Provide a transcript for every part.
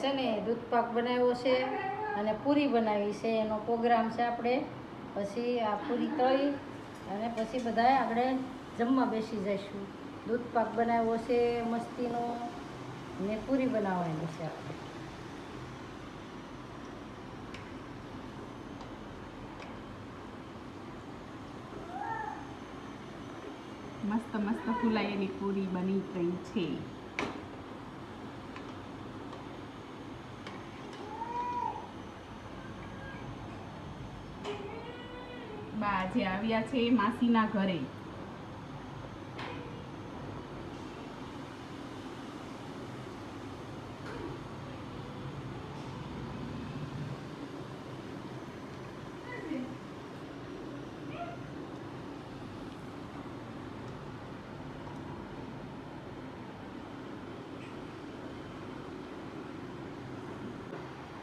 છે ને દૂધપાક બનાવ્યો છે અને પૂરી બનાવી છે. એનો પ્રોગ્રામ છે આપણે. પછી આ પૂરી તળી અને પછી બધા આપણે જમવા બેસી જઈશું. દૂધપાક બનાવ્યો છે મસ્તીનો. ને પૂરી બનાવવાની છે આપણે. મસ્ત મસ્ત ફૂલાયેલી પૂરી બની ગઈ છે. બા આજે આવ્યા છે માસીના ઘરે.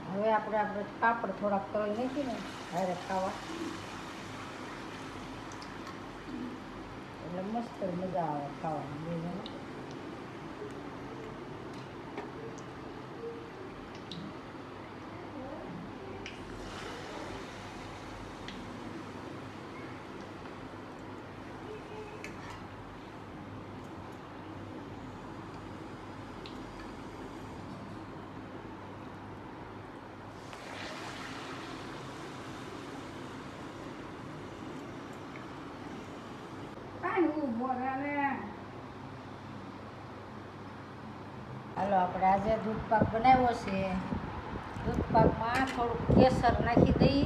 હવે આપણે આપણે પાપડ થોડાક તળી નાખીને હારે ખાવા. Từ bây 的呢 ખાવાની બે જણા હાલો, આપણે આજે દૂધપાક બનાવ્યો છે. દૂધપાકમાં થોડુંક કેસર નાખી દઈ.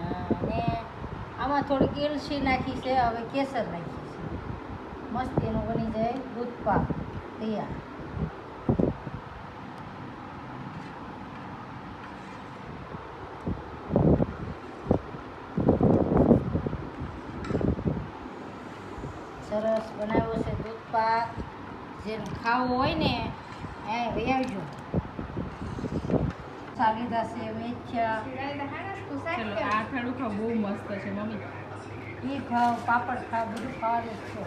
અને આમાં થોડીક એલસી નાખી છે, હવે કેસર નાખી છે. મસ્ત એનું બની જાય દૂધપાક તૈયાર. સરસ બનાવ્યો છે દૂધપાક જેમ ખાવું હોય ને એ આવજો સાલીદા છે મેથિયા. ચલો આ ખડુખા બહુ મસ્ત છે મમ્મી. એ ખાવ પાપડ ખાવ બધું ખાવાનું જ છે.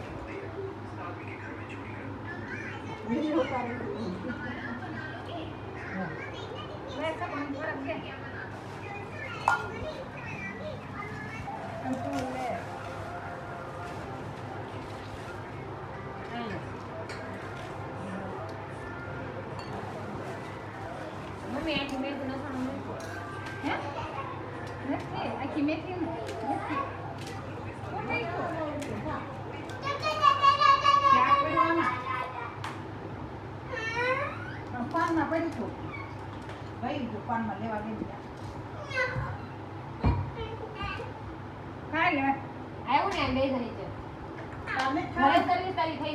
આખી મેથી નખાણું હે? નથી આખી મેથી નથી. પાનમાં પડી છું? ભાઈ જો પાનમાં લેવા ગયા. ખાઈ લે. આવ્યું ને બે જણી છે. તમે તારી થઈ